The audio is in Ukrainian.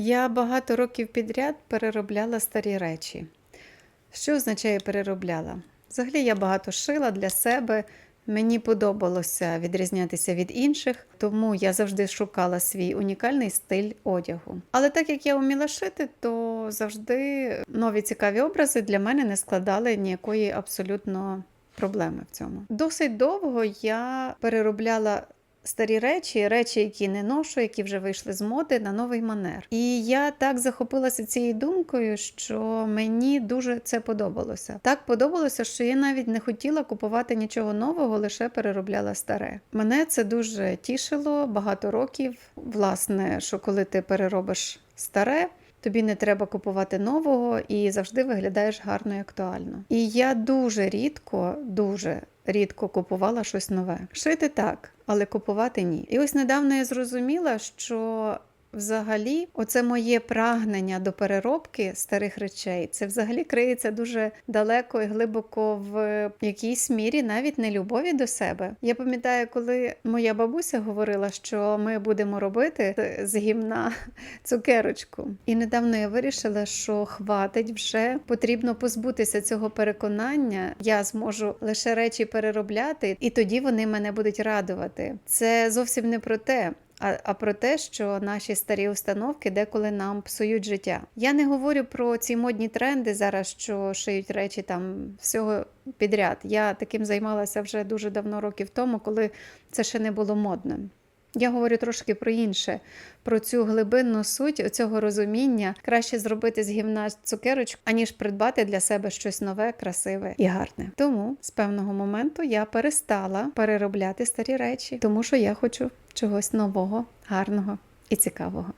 Я багато років підряд переробляла старі речі. Що означає переробляла? Взагалі я багато шила для себе. Мені подобалося відрізнятися від інших, тому я завжди шукала свій унікальний стиль одягу. Але так як я вміла шити, то завжди нові цікаві образи для мене не складали ніякої абсолютно проблеми в цьому. Досить довго я переробляла старі речі, речі, які не ношу, які вже вийшли з моди на новий манер. І я так захопилася цією думкою, що мені дуже це подобалося. Так подобалося, що я навіть не хотіла купувати нічого нового, лише переробляла старе. Мене це дуже тішило багато років. Власне, що коли ти переробиш старе. Тобі не треба купувати нового і завжди виглядаєш гарно і актуально. І я дуже рідко, дуже рідко купувала щось нове. Шити так, але купувати ні. І ось недавно я зрозуміла, що взагалі оце моє прагнення до переробки старих речей, це взагалі криється дуже далеко і глибоко в якійсь мірі, навіть не любові до себе. Я пам'ятаю, коли моя бабуся говорила, що ми будемо робити з гімна цукерочку. І недавно я вирішила, що хватить вже потрібно позбутися цього переконання. Я зможу лише речі переробляти, і тоді вони мене будуть радувати. Це зовсім не про те. А, а про те, що наші старі установки деколи нам псують життя. Я не говорю про ці модні тренди зараз, що шиють речі там всього підряд. Я таким займалася вже дуже давно років тому, коли це ще не було модним. Я говорю трошки про інше, про цю глибинну суть цього розуміння краще зробити з гімнаст цукерочку, аніж придбати для себе щось нове, красиве і гарне. Тому з певного моменту я перестала переробляти старі речі, тому що я хочу чогось нового, гарного і цікавого.